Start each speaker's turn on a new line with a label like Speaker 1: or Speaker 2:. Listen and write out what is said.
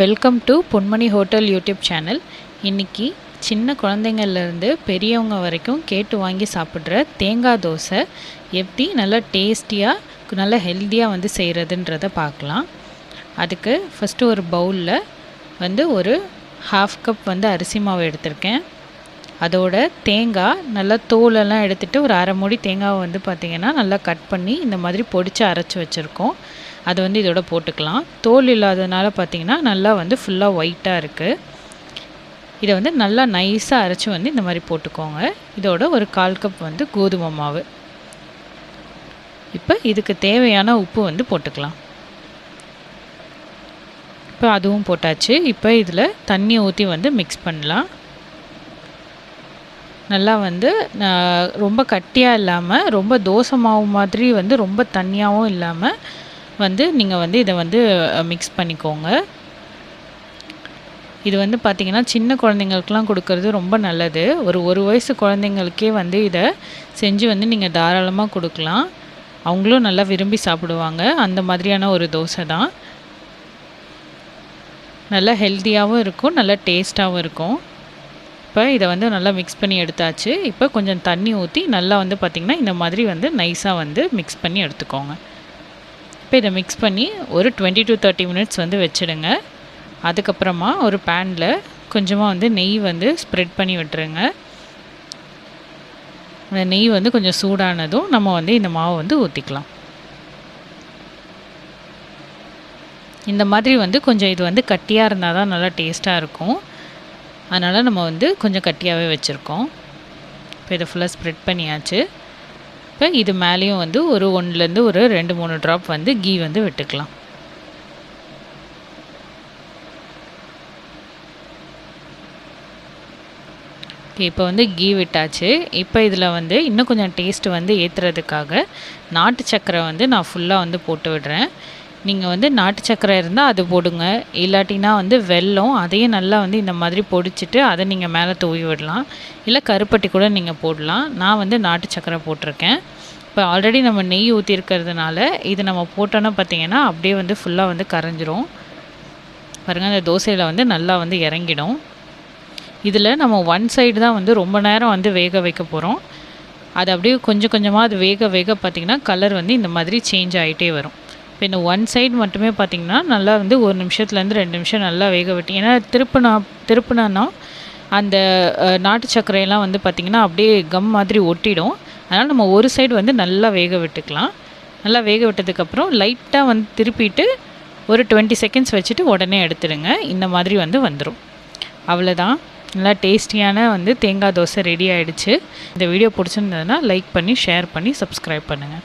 Speaker 1: Welcome to Ponmani hotel YouTube channel இன்றைக்கி சின்ன குழந்தைங்கள்லேருந்து பெரியவங்க வரைக்கும் கேட்டு வாங்கி சாப்பிட்ற தேங்காய் தோசை எப்படி நல்லா டேஸ்டியாக நல்லா ஹெல்த்தியாக வந்து செய்கிறதுன்றத பார்க்கலாம். அதுக்கு ஃபஸ்ட்டு ஒரு பவுலில் வந்து ஒரு ஹாஃப் கப் வந்து அரிசி மாவு எடுத்திருக்கேன். அதோட தேங்காய் நல்லா தோலெல்லாம் எடுத்துகிட்டு ஒரு அரை மூடி தேங்காவை வந்து பார்த்திங்கன்னா நல்லா கட் பண்ணி இந்த மாதிரி பொடிச்சு அரைச்சி வச்சுருக்கோம். அதை வந்து இதோட போட்டுக்கலாம். தோல் இல்லாததுனால பார்த்திங்கன்னா நல்லா வந்து ஃபுல்லாக ஒயிட்டாக இருக்குது இதை வந்து நல்லா நைஸாக அரைச்சி வந்து இந்த மாதிரி போட்டுக்கோங்க. இதோட ஒரு கால் கப் வந்து கோதுமை மாவு. இப்போ இதுக்கு தேவையான உப்பு வந்து போட்டுக்கலாம். இப்போ அதுவும் போட்டாச்சு. இப்போ இதில் தண்ணி ஊற்றி வந்து மிக்ஸ் பண்ணலாம். நல்லா வந்து ரொம்ப கட்டியாக இல்லாமல் ரொம்ப தோசை மாவு மாதிரி வந்து ரொம்ப தண்ணியாகவும் இல்லாமல் வந்து நீங்கள் வந்து இதை வந்து மிக்ஸ் பண்ணிக்கோங்க. இது வந்து பார்த்திங்கன்னா சின்ன குழந்தைங்களுக்குலாம் கொடுக்கறது ரொம்ப நல்லது. ஒரு ஒரு வயசு குழந்தைங்களுக்கே வந்து இதை செஞ்சு வந்து நீங்கள் தாராளமாக கொடுக்கலாம். அவங்களும் நல்லா விரும்பி சாப்பிடுவாங்க. அந்த மாதிரியான ஒரு தோசை தான். நல்லா ஹெல்த்தியாகவும் இருக்கும் நல்லா டேஸ்ட்டாகவும் இருக்கும். இப்போ இதை வந்து நல்லா மிக்ஸ் பண்ணி எடுத்தாச்சு. இப்போ கொஞ்சம் தண்ணி ஊற்றி நல்லா வந்து பார்த்திங்கன்னா இந்த மாதிரி வந்து நைஸாக வந்து மிக்ஸ் பண்ணி எடுத்துக்கோங்க. இப்போ இதை மிக்ஸ் பண்ணி ஒரு டுவெண்ட்டி டு தேர்ட்டி மினிட்ஸ் வந்து வச்சுடுங்க. அதுக்கப்புறமா ஒரு பேனில் கொஞ்சமாக வந்து நெய் வந்து ஸ்ப்ரெட் பண்ணி விட்டுருங்க. அந்த நெய் வந்து கொஞ்சம் சூடானதும் நம்ம வந்து இந்த மாவை வந்து ஊற்றிக்கலாம் இந்த மாதிரி வந்து கொஞ்சம் இது வந்து கட்டியாக இருந்தால் தான் நல்லா டேஸ்ட்டாக இருக்கும். அதனால் நம்ம வந்து கொஞ்சம் கட்டியாகவே வச்சுருக்கோம். இப்போ இதை ஃபுல்லாக ஸ்ப்ரெட் பண்ணியாச்சு. இப்போ இது மேலேயும் வந்து ஒரு ஒன்றுலேருந்து ஒரு ரெண்டு மூணு ட்ராப் வந்து கீ வந்து விட்டுக்கலாம். இப்போ வந்து கீ விட்டாச்சு. இப்போ இதில் வந்து இன்னும் கொஞ்சம் டேஸ்ட்டு வந்து ஏற்றுறதுக்காக நாட்டு சக்கரை வந்து நான் ஃபுல்லாக வந்து போட்டு விடுறேன். நீங்கள் வந்து நாட்டு சக்கரை இருந்தால் அது போடுங்க. இல்லாட்டினா வந்து வெல்லம் அதையும் நல்லா வந்து இந்த மாதிரி பொடிச்சிட்டு அதை நீங்கள் மேலே தூவி விடலாம். இல்லை கருப்பட்டி கூட நீங்கள் போடலாம். நான் வந்து நாட்டு சக்கரை போட்டிருக்கேன். இப்போ ஆல்ரெடி நம்ம நெய் ஊற்றிருக்கிறதுனால இது நம்ம போட்டோன்னா பார்த்தீங்கன்னா அப்படியே வந்து ஃபுல்லாக வந்து கரைஞ்சிரும். பாருங்கள் அந்த தோசையில் வந்து நல்லா வந்து இறங்கிடும். இதில் நம்ம ஒன் சைடு தான் வந்து ரொம்ப நேரம் வந்து வேக வைக்க போகிறோம் அது அப்படியே கொஞ்சம் கொஞ்சமாக அது வேக வேக பார்த்திங்கன்னா கலர் வந்து இந்த மாதிரி சேஞ்ச் ஆகிட்டே வரும். இப்போ இந்த ஒன் சைடு மட்டுமே பார்த்திங்கன்னா நல்லா வந்து ஒரு நிமிஷத்துலேருந்து ரெண்டு நிமிஷம் நல்லா வேக விட்டு ஏன்னா திருப்பினா திருப்பினா அந்த நாட்டு சர்க்கரையெல்லாம் வந்து பார்த்திங்கன்னா அப்படியே கம் மாதிரி ஒட்டிடும். அதனால் நம்ம ஒரு சைடு வந்து நல்லா வேக விட்டுக்கலாம். நல்லா வேக விட்டதுக்கப்புறம் லைட்டாக வந்து திருப்பிட்டு ஒரு டுவெண்ட்டி செகண்ட்ஸ் வச்சுட்டு உடனே எடுத்துடுங்க. இந்த மாதிரி வந்து வந்துடும் அவ்வளோதான் நல்லா டேஸ்டியான வந்து தேங்காய் தோசை ரெடி ஆகிடுச்சு இந்த வீடியோ பிடிச்சிருந்ததுன்னா லைக் பண்ணி ஷேர் பண்ணி சப்ஸ்கிரைப் பண்ணுங்கள்